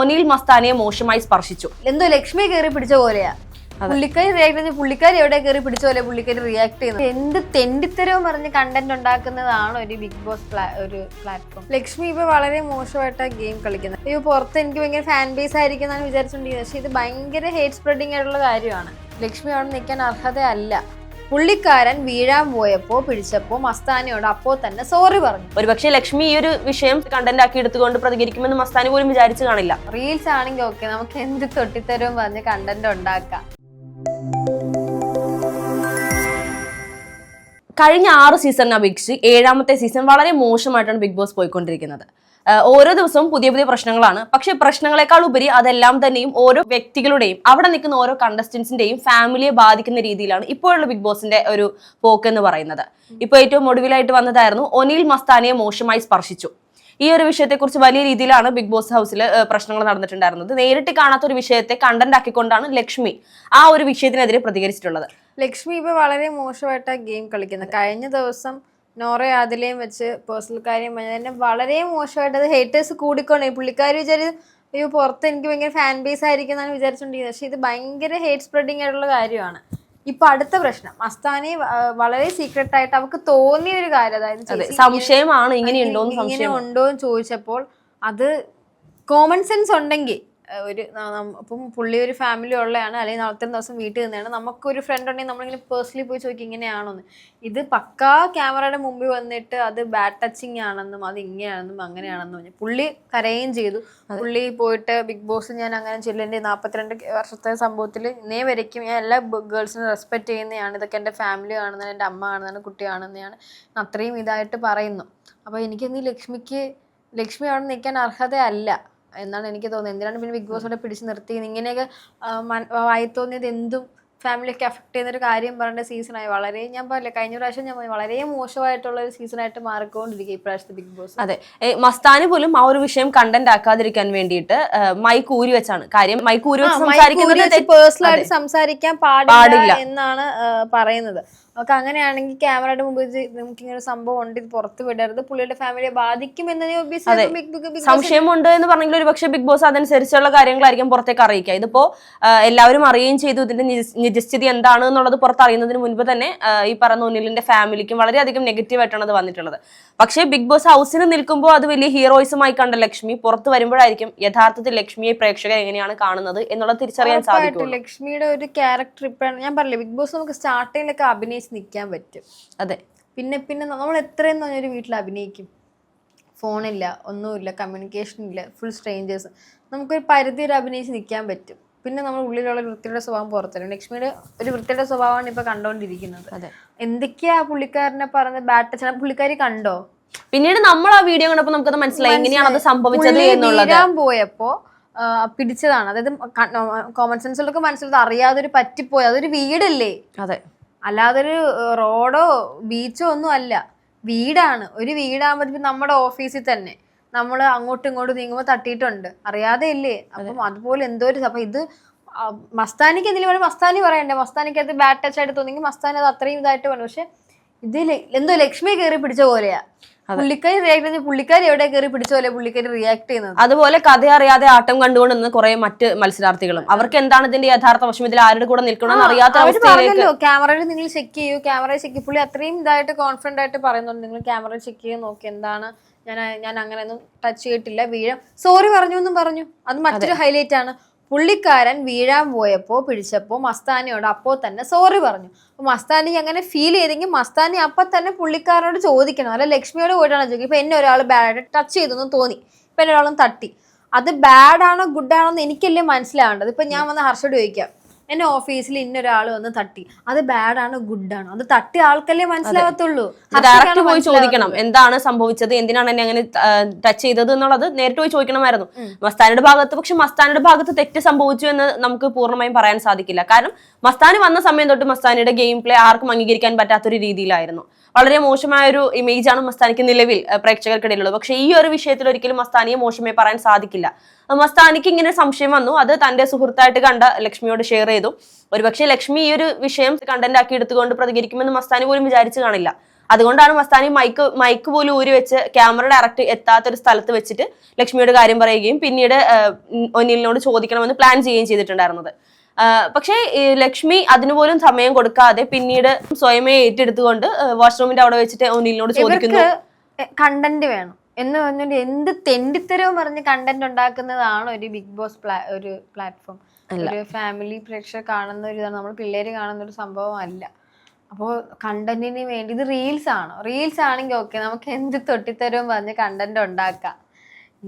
ഒനിൽ മസ്താനിയെ മോശമായി സ്പർശിച്ചു. എന്തോ ലക്ഷ്മി കയറി പിടിച്ച പോലെയാ. പുള്ളിക്കാരി റിയാക്ട് ചെയ്ത് പുള്ളിക്കാരി എവിടെ കയറി പിടിച്ച പോലെ പുള്ളിക്കാരി റിയാക്ട് ചെയ്യുന്നത്? എന്ത് തെണ്ടിത്തരവും പറഞ്ഞ് കണ്ടന്റ് ഉണ്ടാക്കുന്നതാണ് ഒരു ബിഗ് ബോസ് ഒരു പ്ലാറ്റ്ഫോം ലക്ഷ്മി ഇപ്പൊ വളരെ മോശമായിട്ടാ ഗെയിം കളിക്കുന്നത്. അയ്യോ പുറത്ത് എനിക്ക് ഭയങ്കര ഫാൻ ബേസ് ആയിരിക്കും എന്നാണ് വിചാരിച്ചോണ്ടിരിക്കുന്നത്. പക്ഷെ ഇത് ഭയങ്കര ഹേറ്റ് സ്പ്രെഡിങ് ആയിട്ടുള്ള കാര്യമാണ്. ലക്ഷ്മി അവിടെ നിൽക്കാൻ അർഹതയല്ല. പുള്ളിക്കാരൻ വീഴാൻ പോയപ്പോ പിടിച്ചപ്പോ മസ്താനിയോട് അപ്പോ തന്നെ സോറി പറഞ്ഞു. ഒരുപക്ഷെ ലക്ഷ്മി ഈ ഒരു വിഷയം കണ്ടന്റ് ആക്കി എടുത്തുകൊണ്ട് പ്രതികരിക്കുമെന്ന് മസ്താനി പോലും വിചാരിച്ചു കാണില്ല. റീൽസ് ആണെങ്കിൽ ഓക്കെ നമുക്ക് എന്ത് തൊട്ടിത്തരവും പറഞ്ഞ് കണ്ടന്റ് ഉണ്ടാക്കാം. കഴിഞ്ഞ ആറ് സീസണിനെ അപേക്ഷിച്ച് ഏഴാമത്തെ സീസൺ വളരെ മോശമായിട്ടാണ് ബിഗ് ബോസ് പോയിക്കൊണ്ടിരിക്കുന്നത്. ഓരോ ദിവസവും പുതിയ പുതിയ പ്രശ്നങ്ങളാണ്. പക്ഷെ പ്രശ്നങ്ങളെക്കാൾ ഉപരി അതെല്ലാം തന്നെയും ഓരോ വ്യക്തികളുടെയും അവിടെ നിൽക്കുന്ന ഓരോ കണ്ടസ്റ്റൻസിന്റെയും ഫാമിലിയെ ബാധിക്കുന്ന രീതിയിലാണ് ഇപ്പോഴുള്ള ബിഗ് ബോസിന്റെ ഒരു പോക്ക് എന്ന് പറയുന്നത്. ഇപ്പോൾ ഏറ്റവും ഒടുവിലായിട്ട് വന്നതായിരുന്നു ഒനിൽ മസ്താനിയെ മോശമായി സ്പർശിച്ചു. ഈ ഒരു വിഷയത്തെക്കുറിച്ച് വലിയ രീതിയിലാണ് ബിഗ് ബോസ് ഹൗസിൽ പ്രശ്നങ്ങൾ നടന്നിട്ടുണ്ടായിരുന്നത്. നേരിട്ട് കാണാത്ത ഒരു വിഷയത്തെ കണ്ടന്റ് ആക്കിക്കൊണ്ടാണ് ലക്ഷ്മി ആ ഒരു വിഷയത്തിനെതിരെ പ്രതികരിച്ചിട്ടുള്ളത്. ലക്ഷ്മി ഇപ്പൊ വളരെ മോശമായിട്ടാണ് ഗെയിം കളിക്കുന്നത്. കഴിഞ്ഞ ദിവസം നോറ അതിലെയും വെച്ച് പേഴ്സണൽ കാര്യം പറഞ്ഞത് തന്നെ വളരെ മോശമായിട്ട് അത് ഹേറ്റേഴ്സ് കൂടിക്കൊണ്ടേ പുള്ളിക്കാർ വിചാരിച്ചു അയ്യോ പുറത്ത് എനിക്ക് ഭയങ്കര ഫാൻ ബേസ് ആയിരിക്കും എന്നാണ് വിചാരിച്ചുകൊണ്ടിരിക്കുന്നത് പക്ഷേ ഇത് ഭയങ്കര ഹേറ്റ് സ്പ്രെഡിങ് ആയിട്ടുള്ള കാര്യമാണ്. ഇപ്പൊ അടുത്ത പ്രശ്നം. അസ്താനെ വളരെ സീക്രട്ട് ആയിട്ട് അവർക്ക് തോന്നിയ ഒരു കാര്യം അതായത് സംശയമാണ്. എന്ന് ഇങ്ങനെ സംശയം ഉണ്ടോ എന്ന് ചോദിച്ചപ്പോൾ അത് കോമൺ സെൻസ് ഉണ്ടെങ്കിൽ ഒരു ഇപ്പം പുള്ളി ഒരു ഫാമിലി ഉള്ളതാണ് അല്ലെങ്കിൽ നാളത്തെ ദിവസം വീട്ടിൽ നിന്നാണ്. നമുക്കൊരു ഫ്രണ്ട് ഉണ്ടെങ്കിൽ നമ്മളിങ്ങനെ പേഴ്സണലി പോയി ചോദിക്കും ഇങ്ങനെയാണോന്ന്? ഇത് പക്കാ ക്യാമറയുടെ മുമ്പിൽ വന്നിട്ട് അത് ബാഡ് ടച്ചിങ് ആണെന്നും അത് ഇങ്ങനെയാണെന്നും അങ്ങനെയാണെന്നും പറഞ്ഞു പുള്ളി കരയുകയും ചെയ്തു. പുള്ളി പോയിട്ട് ബിഗ് ബോസ് ഞാൻ അങ്ങനെ ചെയ്യില്ല എന്റെ നാൽപ്പത്തിരണ്ട് വർഷത്തെ സംഭവത്തിൽ ഇന്നേ വരയ്ക്കും. ഞാൻ എല്ലാ ഗേൾസിനും റെസ്പെക്ട് ചെയ്യുന്നതാണ്. ഇതൊക്കെ എന്റെ ഫാമിലി ആണെന്നാണ് എന്റെ അമ്മ ആണെന്നാണ് കുട്ടിയാണെന്നാണ്. അത്രയും ഇതായിട്ട് പറയുന്നു. അപ്പോൾ എനിക്കൊന്ന് ലക്ഷ്മിക്ക് ലക്ഷ്മി അവിടെ നിൽക്കാൻ അർഹതയല്ല. എന്നാണ് എനിക്ക് തോന്നുന്നത്. എന്തിനാണ് പിന്നെ ബിഗ് ബോസ് അവിടെ പിടിച്ച് നിർത്തിയത്? ഇങ്ങനെയൊക്കെ വായി തോന്നിയത് എന്തും ഫാമിലിയൊക്കെ അഫക്ട് ചെയ്യുന്ന ഒരു കാര്യം പറഞ്ഞ സീസണായി വളരെ ഞാൻ പറയില്ല കഴിഞ്ഞ പ്രാവശ്യം ഞാൻ വളരെ മോശമായിട്ടുള്ള ഒരു സീസണായിട്ട് മാറിക്കൊണ്ടിരിക്കുക ഇപ്രാവശ്യത്തെ ബിഗ് ബോസ് അതെ. മസ്താന് പോലും ആ ഒരു വിഷയം കണ്ടന്റ് ആക്കാതിരിക്കാൻ വേണ്ടിയിട്ട് മൈക്ക് ഊരി വെച്ചാണ്. കാര്യം മൈക്ക് ഊരി വെച്ച് സംസാരിക്കുന്നത് അതെ. സംസാരിക്കാൻ പാടില്ല. എന്നാണ് പറയുന്നത്. നമുക്ക് അങ്ങനെയാണെങ്കിൽ ക്യാമറയുടെ മുമ്പ് നമുക്ക് ഇങ്ങനെ സംഭവം ഉണ്ട് ഇത് പുറത്ത് വിടരുത് പുള്ളിയുടെ ഫാമിലിയെ ബാധിക്കും എന്ന് സംശയം സംശയമുണ്ട് എന്ന് പറഞ്ഞെങ്കിൽ ഒരു പക്ഷേ ബിഗ് ബോസ് അതനുസരിച്ചുള്ള കാര്യങ്ങളായിരിക്കും പുറത്തേക്ക് അറിയിക്കുക. ഇതിപ്പോ എല്ലാവരും അറിയുകയും ചെയ്തു ഇതിന്റെ നിജസ്ഥിതി എന്താണ് എന്നുള്ളത് പുറത്ത് അറിയുന്നതിന് മുൻപ് തന്നെ ഈ പറഞ്ഞ ഒന്നിലിന്റെ ഫാമിലിക്കും വളരെയധികം നെഗറ്റീവ് ആയിട്ടാണ് അത് വന്നിട്ടുള്ളത്. പക്ഷേ ബിഗ് ബോസ് ഹൗസിന് നിൽക്കുമ്പോൾ അത് വലിയ ഹീറോയിസമായി കണ്ട ലക്ഷ്മി പുറത്ത് വരുമ്പോഴായിരിക്കും യഥാർത്ഥത്തിൽ ലക്ഷ്മിയെ പ്രേക്ഷകർ എങ്ങനെയാണ് കാണുന്നത് എന്നുള്ളത് തിരിച്ചറിയാൻ സാധിക്കും ലക്ഷ്മിയുടെ ഒരു ക്യാരക്ടർ ഇപ്പോഴാണ് ഞാൻ പറഞ്ഞില്ലേ ബിഗ് ബോസ് നമുക്ക് സ്റ്റാർട്ടിങ്ങിലൊക്കെ അഭിനയിച്ച് നിൽക്കാൻ പറ്റും. അതെ. പിന്നെ പിന്നെ നമ്മൾ എത്രയും പറഞ്ഞൊരു വീട്ടിൽ അഭിനയിക്കും. ഫോണില്ല ഒന്നുമില്ല കമ്മ്യൂണിക്കേഷൻ ഇല്ല ഫുൾ സ്ട്രേഞ്ചേഴ്സ് നമുക്കൊരു പരിധി വരെ അഭിനയിച്ച് നിൽക്കാൻ പറ്റും. പിന്നെ നമ്മൾ ഉള്ളിലുള്ള വൃത്തിയുടെ സ്വഭാവം പുറത്തരും ലക്ഷ്മിയുടെ ഒരു വൃത്തിയുടെ സ്വഭാവമാണ് ഇപ്പൊ കണ്ടോണ്ടിരിക്കുന്നത്. അതെ. എന്തൊക്കെയാ പുള്ളിക്കാരനെ പറഞ്ഞ ബാറ്റ് പുള്ളിക്കാരി കണ്ടോ? പിന്നീട് നമ്മൾ ആ വീഡിയോ കണ്ടപ്പോൾ നമുക്കത് മനസ്സിലായി. എങ്ങനെയാണ് അത് സംഭവിച്ചത് എന്നുള്ളത്. പോയപ്പോ പിടിച്ചതാണ്. അതായത് കോമൺ സെൻസിലൊക്കെ മനസ്സിലത് അറിയാതെ ഒരു പറ്റിപ്പോയി. അതൊരു വീടല്ലേ? അതെ. അല്ലാതൊരു റോഡോ ബീച്ചോ ഒന്നും അല്ല. വീടാണ്. ഒരു വീടാകുമ്പോൾ നമ്മുടെ ഓഫീസിൽ തന്നെ. നമ്മൾ അങ്ങോട്ടും ഇങ്ങോട്ടും നീങ്ങുമ്പോൾ തട്ടിയിട്ടുണ്ട്. അറിയാതെ ഇല്ലേ? അപ്പം അതുപോലെ എന്തോ ഒരു അപ്പം ഇത് മസ്താനിക്ക് എന്തെങ്കിലും പറയുമ്പോൾ മസ്താനി പറയണ്ടേ? മസ്താനിക്ക് അത് ബാഡ് ടച്ച് ആയിട്ട് തോന്നിയെങ്കിൽ മസ്താനി അത് അത്രയും ഇതായിട്ട് പറഞ്ഞു പക്ഷെ ഇത് എന്തോ ലക്ഷ്മി കയറി പിടിച്ച പോലെയാ. പുള്ളിക്കാരി റിയാക്ട് ചെയ്യുന്ന പുള്ളിക്കാരി എവിടെ കയറി പിടിച്ച പോലെ പുള്ളിക്കാരി റിയാക്ട് ചെയ്യുന്നത്? അതുപോലെ കഥ അറിയാതെ ആട്ടം കണ്ടുകൊണ്ട് നിന്ന് കുറെ മറ്റ് മത്സരാർത്ഥികളും. അവർക്ക് എന്താണ് ഇതിന്റെ യഥാർത്ഥ വശം? ഇതിൽ ആരുടെ കൂടെ നിൽക്കണമെന്ന് അറിയാത്ത അവസ്ഥയിലേക്ക് ക്യാമറയിൽ നിങ്ങൾ ചെക്ക് ചെയ്യൂ ക്യാമറ ചെക്ക് പുള്ളി അത്രയും ഇതായിട്ട് കോൺഫിഡന്റ് ആയിട്ട് പറയുന്നുണ്ട് നിങ്ങൾ ക്യാമറ ചെക്ക് ചെയ്ത് നോക്കി എന്താണ്? ഞാൻ ഞാൻ അങ്ങനെയൊന്നും ടച്ച് ചെയ്തിട്ടില്ല വീഴാം. സോറി പറഞ്ഞു എന്നും പറഞ്ഞു. അത് മറ്റൊരു ഹൈലൈറ്റ് ആണ്. പുള്ളിക്കാരൻ വീഴാൻ പോയപ്പോൾ പിടിച്ചപ്പോൾ മസ്താനിയോട് അപ്പോൾ തന്നെ സോറി പറഞ്ഞു. അപ്പോൾ മസ്താനിക്ക് അങ്ങനെ ഫീൽ ചെയ്തെങ്കിൽ മസ്താനി അപ്പം തന്നെ പുള്ളിക്കാരനോട് ചോദിക്കണം. അല്ല ലക്ഷ്മിയോട് പോയിട്ടാണ് ചോദിക്കുക ഇപ്പം എന്നെ ഒരാൾ ബാഡ് ടച്ച് ചെയ്തെന്ന് തോന്നി. ഇപ്പം എന്നെ ഒരാളും തട്ടി. അത് ബാഡ് ആണോ ഗുഡ് ആണോ എന്ന് എനിക്കല്ലേ മനസ്സിലാവേണ്ടത്. ഇപ്പം ഞാൻ വന്ന് ഹർഷോട് ചോദിക്കാം. എന്നെ ഓഫീസിൽ ഇന്നൊരാൾ വന്ന് തട്ടി. അത് ബാഡ് ആണ് ഗുഡ് ആണ്. അത് തട്ടിയ ആൾക്കല്ലേ മനസ്സിലാകത്തുള്ളൂ. ഡയറക്റ്റ് പോയി ചോദിക്കണം എന്താണ് സംഭവിച്ചത്? എന്തിനാണ് എന്നെ അങ്ങനെ ടച്ച് ചെയ്തത് എന്നുള്ളത് നേരിട്ട് പോയി ചോദിക്കണമായിരുന്നു. മസ്താനയുടെ ഭാഗത്ത് പക്ഷെ മസ്താനയുടെ ഭാഗത്ത് തെറ്റ് സംഭവിച്ചു എന്ന് നമുക്ക് പൂർണമായും പറയാൻ സാധിക്കില്ല. കാരണം മസ്താനി വന്ന സമയം തൊട്ട് മസ്താനിയുടെ ഗെയിം പ്ലേ ആർക്കും അംഗീകരിക്കാൻ പറ്റാത്തൊരു രീതിയിലായിരുന്നു. വളരെ മോശമായ ഒരു ഇമേജ് ആണ് മസ്താനിക്ക് നിലവിൽ പ്രേക്ഷകർക്കിടയിലുള്ളത്. പക്ഷേ ഈ ഒരു വിഷയത്തിൽ ഒരിക്കലും മസ്താനിയെ മോശമായി പറയാൻ സാധിക്കില്ല. മസ്താനിക്ക് ഇങ്ങനെ സംശയം വന്നു. അത് തന്റെ സുഹൃത്തായിട്ട് കണ്ട ലക്ഷ്മിയോട് ഷെയർ ചെയ്തു. ഒരുപക്ഷെ ലക്ഷ്മി ഈ ഒരു വിഷയം കണ്ടന്റ് ആക്കി എടുത്തുകൊണ്ട് പ്രതികരിക്കുമെന്ന് മസ്താനി പോലും വിചാരിച്ചു കാണില്ല. അതുകൊണ്ടാണ് മസ്താനി മൈക്ക് മൈക്ക് പോലും ഊരി വെച്ച് ക്യാമറ ഡയറക്റ്റ് എത്താത്തൊരു സ്ഥലത്ത് വെച്ചിട്ട് ലക്ഷ്മിയുടെ കാര്യം പറയുകയും പിന്നീട് ഒന്നിലിനോട് ചോദിക്കണമെന്ന് പ്ലാൻ ചെയ്യുകയും ചെയ്തിട്ടുണ്ടായിരുന്നത്. പക്ഷേ ലക്ഷ്മി അതിനുപോലും സമയം കൊടുക്കാതെ പിന്നീട് സ്വയമേ ഏറ്റെടുത്തുകൊണ്ട് വാഷ്റൂമിന്റെ അവിടെ വെച്ചിട്ട് ഒന്നിലിനോട് ചോദിക്കുന്നു. കണ്ടന്റ് വേണം. എന്ന് പറഞ്ഞുകൊണ്ട് എന്ത് തെണ്ടിത്തരവും പറഞ്ഞ് കണ്ടന്റ് ഉണ്ടാക്കുന്നതാണ് ഒരു ബിഗ് ബോസ് പ്ലാ ഒരു പ്ലാറ്റ്ഫോം ഒരു ഫാമിലി പ്രേക്ഷകർ കാണുന്ന ഒരു ഇതാണ്. നമ്മൾ പിള്ളേര് കാണുന്ന ഒരു സംഭവം അല്ല. അപ്പോൾ കണ്ടന്റിന് വേണ്ടി ഇത് റീൽസ് ആണ്? റീൽസ് ആണെങ്കിൽ ഓക്കെ നമുക്ക് എന്ത് തൊട്ടിത്തരവും പറഞ്ഞ് കണ്ടന്റ് ഉണ്ടാക്കാം.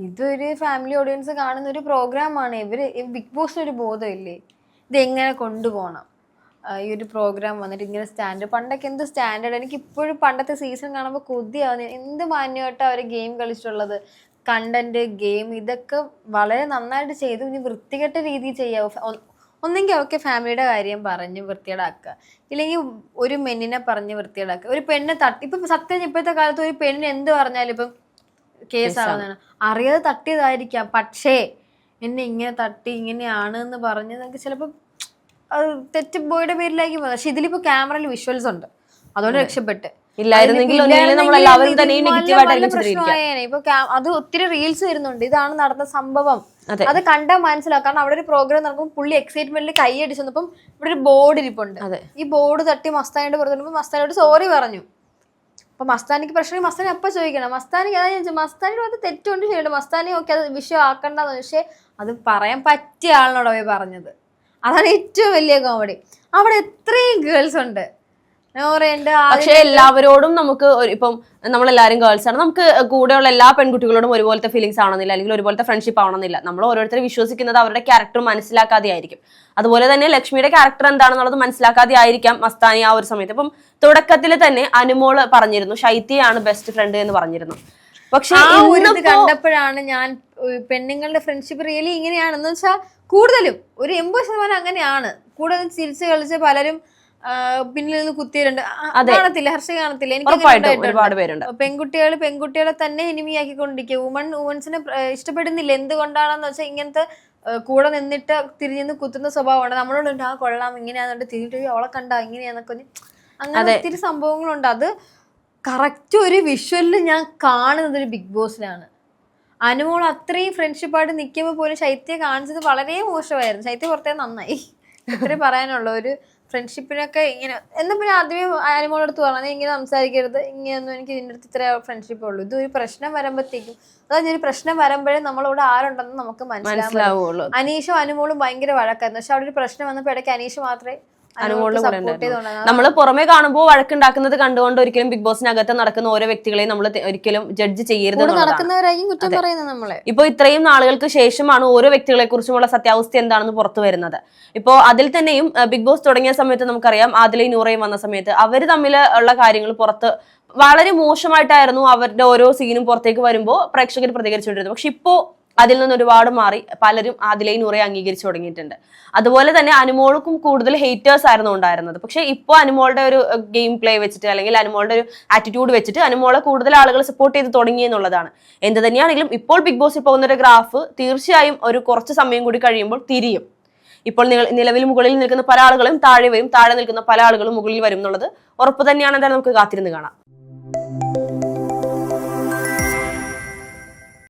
ഇതൊരു ഫാമിലി ഓഡിയൻസ് കാണുന്ന ഒരു പ്രോഗ്രാമാണ് ഇവർ ബിഗ് ബോസിന് ഒരു ബോധമില്ലേ ഇത് എങ്ങനെ കൊണ്ടുപോകണം ഈ ഒരു പ്രോഗ്രാം വന്നിട്ട് ഇങ്ങനെ സ്റ്റാൻഡേർഡ് പണ്ടൊക്കെ എന്ത് സ്റ്റാൻഡേർഡ് എനിക്ക് ഇപ്പോഴും പണ്ടത്തെ സീസൺ കാണുമ്പോൾ കൊതിയാവുന്നു. എന്ത് മാന്യമായിട്ട് അവർ ഗെയിം കളിച്ചിട്ടുള്ളത്? കണ്ടന്റ് ഗെയിം ഇതൊക്കെ വളരെ നന്നായിട്ട് ചെയ്തു. ഇനി വൃത്തികെട്ട രീതിയിൽ ചെയ്യാവോ. ഒന്നെങ്കിൽ അവർക്ക് ഫാമിലിയുടെ കാര്യം പറഞ്ഞ് വൃത്തികേടാക്കുക. ഇല്ലെങ്കിൽ ഒരു മെന്നിനെ പറഞ്ഞ് വൃത്തികേടാക്കുക. ഒരു പെണ്ണ് തട്ടി ഇപ്പം സത്യം ഇപ്പോഴത്തെ കാലത്ത് ഒരു പെണ്ണ് എന്ത് പറഞ്ഞാലും ഇപ്പം കേസാവുന്നതാണ് അറിയാതെ തട്ടിയതായിരിക്കാം. പക്ഷേ എന്നെ ഇങ്ങനെ തട്ടി ഇങ്ങനെയാണ് എന്ന് പറഞ്ഞ് നിങ്ങൾക്ക് ചിലപ്പോൾ തെറ്റ് ബോയുടെ പേരിലേക്ക് പോകുന്നത് പക്ഷെ ഇതിലിപ്പോ ക്യാമറയിൽ വിഷ്വൽസ് ഉണ്ട്. അതുകൊണ്ട് രക്ഷപ്പെട്ട്. ഇല്ലായിരുന്നെങ്കിൽ. ഇപ്പൊ അത് ഒത്തിരി റീൽസ് വരുന്നുണ്ട്. ഇതാണ് നടന്ന സംഭവം. അതെ. കണ്ടാൽ മനസ്സിലാവും. കാരണം അവിടെ ഒരു പ്രോഗ്രാം നടക്കുമ്പോൾ പുള്ളി എക്സൈറ്റ്മെന്റിൽ കൈ അടിച്ചു. വന്നപ്പം ഇവിടെ ഒരു ബോർഡ് ഇരിപ്പുണ്ട്. ഈ ബോർഡ് തട്ടി മസ്താനോട് പുറത്തുമ്പോൾ മസ്താനോട് സോറി പറഞ്ഞു. അപ്പൊ മസ്താനിക്ക് പ്രശ്നം മസ്താനി അപ്പൊ ചോദിക്കണം. മസ്താനിക്ക് അതാ ചോദിച്ചു മസ്താനിയുടെ അത് തെറ്റുകൊണ്ട് ചെയ്യണ്ട മസ്താനി ഓക്കെ അത് വിഷയം ആക്കണ്ടെന്ന് പക്ഷെ അത് പറയാൻ പറ്റിയ ആളിനോടവേ പറഞ്ഞത്? അതാണ് ഏറ്റവും വലിയ കോമഡി അവിടെ എത്രയും ഗേൾസ് ഉണ്ട്. പക്ഷെ എല്ലാവരോടും നമുക്ക് ഇപ്പം നമ്മളെല്ലാവരും ഗേൾസ് ആണ്. നമുക്ക് കൂടെയുള്ള എല്ലാ പെൺകുട്ടികളോടും ഒരുപോലത്തെ ഫീലിങ്സ് ആവണമെന്നില്ല. അല്ലെങ്കിൽ ഒരുപോലത്തെ ഫ്രണ്ട്ഷിപ്പ് ആവണമെന്നില്ല. നമ്മൾ ഓരോരുത്തരെ വിശ്വസിക്കുന്നത് അവരുടെ ക്യാരക്ടർ മനസ്സിലാക്കാതെ ആയിരിക്കും അതുപോലെ തന്നെ ലക്ഷ്മിയുടെ ക്യാരക്ടർ എന്താണെന്നുള്ളത് മനസ്സിലാക്കാതെ ആയിരിക്കാം മസ്താനി ആ ഒരു സമയത്ത്. ഇപ്പം തുടക്കത്തിൽ തന്നെ അനുമോൾ പറഞ്ഞിരുന്നു ശൈത്യയാണ് ബെസ്റ്റ് ഫ്രണ്ട് എന്ന് പറഞ്ഞിരുന്നു. പക്ഷെ കണ്ടപ്പോഴാണ് ഞാൻ പെണ്ണുങ്ങളുടെ ഫ്രണ്ട്ഷിപ്പ് റിയലി ഇങ്ങനെയാണെന്ന് വെച്ചാൽ കൂടുതലും ഒരു എൺപത് ശതമാനം അങ്ങനെയാണ്. കൂടുതൽ ചിരിച്ച് കളിച്ച് പലരും പിന്നിൽ നിന്ന് കുത്തിയിട്ടുണ്ട്. കാണത്തില്ല ഹർഷ കാണത്തില്ല. എനിക്ക് പെൺകുട്ടികൾ പെൺകുട്ടികളെ തന്നെ എനിമിയാക്കിക്കൊണ്ടിരിക്കുക. വുമൺ വുമൺസിനെ ഇഷ്ടപ്പെടുന്നില്ല. എന്തുകൊണ്ടാണെന്ന് വെച്ചാൽ ഇങ്ങനത്തെ കൂടെ നിന്നിട്ട് തിരിഞ്ഞു നിന്ന് കുത്തുന്ന സ്വഭാവമാണ് നമ്മളോട് ആ കൊള്ളാം ഇങ്ങനെയാന്നുണ്ട് തിരിഞ്ഞിട്ട് "അയ്യോ, അവളെ കണ്ടാ ഇങ്ങനെയാന്നൊക്കെ അങ്ങനെ ഒത്തിരി സംഭവങ്ങളുണ്ട്. അത് കറക്റ്റ് ഒരു വിഷ്വലിൽ ഞാൻ കാണുന്നത് ഒരു ബിഗ് ബോസിലാണ്. അനുമോൾ അത്രയും ഫ്രണ്ട്ഷിപ്പായിട്ട് നിൽക്കുമ്പോൾ പോലും ശൈത്യ കാണിച്ചത് വളരെ മോശമായിരുന്നു. ശൈത്യ പുറത്തേ നന്നായി. ഇത്രേ പറയാനുള്ള. ഒരു ഫ്രണ്ട്ഷിപ്പിനൊക്കെ ഇങ്ങനെ എന്നാ പിന്നെ ആദ്യമേ അനുമോളുടെ അടുത്ത് പറഞ്ഞു "നീ ഇങ്ങനെ സംസാരിക്കരുത്. ഇങ്ങനെയൊന്നും എനിക്ക് ഇതിന്റെ അടുത്ത് ഇത്ര ഫ്രണ്ട്ഷിപ്പ് ഉള്ളൂ. ഇത് ഒരു പ്രശ്നം വരുമ്പോഴത്തേക്കും അതായത് ഒരു പ്രശ്നം വരുമ്പോഴേ നമ്മളോട് ആരുണ്ടെന്ന് നമുക്ക് മനസ്സിലാവും മനസ്സിലാവുള്ളൂ. അനീഷും അനുമോളും ഭയങ്കര വഴക്കായിരുന്നു. പക്ഷെ അവിടെ ഒരു പ്രശ്നം വന്നപ്പോൾ ഇടയ്ക്ക് അനീഷ് മാത്രമേ അനുമോളുടെ കൂടെ ഉണ്ടായിരുന്നു. നമ്മൾ പുറമെ കാണുമ്പോൾ വഴക്കുണ്ടാക്കുന്നത് കണ്ടുകൊണ്ട് ഒരിക്കലും ബിഗ് ബോസിനകത്ത് നടക്കുന്ന ഓരോ വ്യക്തികളെയും നമ്മൾ ഒരിക്കലും ജഡ്ജ് ചെയ്യരുത് ഇപ്പൊ ഇത്രയും നാളുകൾക്ക് ശേഷമാണ് ഓരോ വ്യക്തികളെ കുറിച്ചുമുള്ള സത്യാവസ്ഥ എന്താണെന്ന് പുറത്തു വരുന്നത്. ഇപ്പോ അതിൽ തന്നെയും ബിഗ് ബോസ് തുടങ്ങിയ സമയത്ത് നമുക്കറിയാം ആദിലയും നൂറയും വന്ന സമയത്ത് അവർ തമ്മിൽ ഉള്ള കാര്യങ്ങൾ പുറത്ത് വളരെ മോശമായിട്ടായിരുന്നു അവരുടെ ഓരോ സീനും പുറത്തേക്ക് വരുമ്പോൾ പ്രേക്ഷകർ പ്രതികരിച്ചുകൊണ്ടിരുന്നത്. പക്ഷെ ഇപ്പോ അതിൽ നിന്ന് ഒരുപാട് മാറി പലരും ആദിലൈ നൂറെ അംഗീകരിച്ചു തുടങ്ങിയിട്ടുണ്ട്. അതുപോലെ തന്നെ അനുമോൾക്കും കൂടുതൽ ഹേറ്റേഴ്സ് ആയിരുന്നു ഉണ്ടായിരുന്നത്. പക്ഷെ ഇപ്പോൾ അനുമോളുടെ ഒരു ഗെയിം പ്ലേ വെച്ചിട്ട് അല്ലെങ്കിൽ അനുമോളുടെ ഒരു ആറ്റിറ്റ്യൂഡ് വെച്ചിട്ട് അനുമോളെ കൂടുതൽ ആളുകൾ സപ്പോർട്ട് ചെയ്ത് തുടങ്ങി എന്നുള്ളതാണ്. എന്ത് തന്നെയാണെങ്കിലും ഇപ്പോൾ ബിഗ് ബോസിൽ പോകുന്ന ഒരു ഗ്രാഫ് തീർച്ചയായും ഒരു കുറച്ച് സമയം കൂടി കഴിയുമ്പോൾ തിരിയും. ഇപ്പോൾ നില- നിലവിൽ മുകളിൽ നിൽക്കുന്ന പല ആളുകളും താഴെ വരും താഴെ നിൽക്കുന്ന പല ആളുകളും മുകളിൽ വരും എന്നുള്ളത് ഉറപ്പ് തന്നെയാണ് എന്തായാലും നമുക്ക് കാത്തിരുന്ന് കാണാം.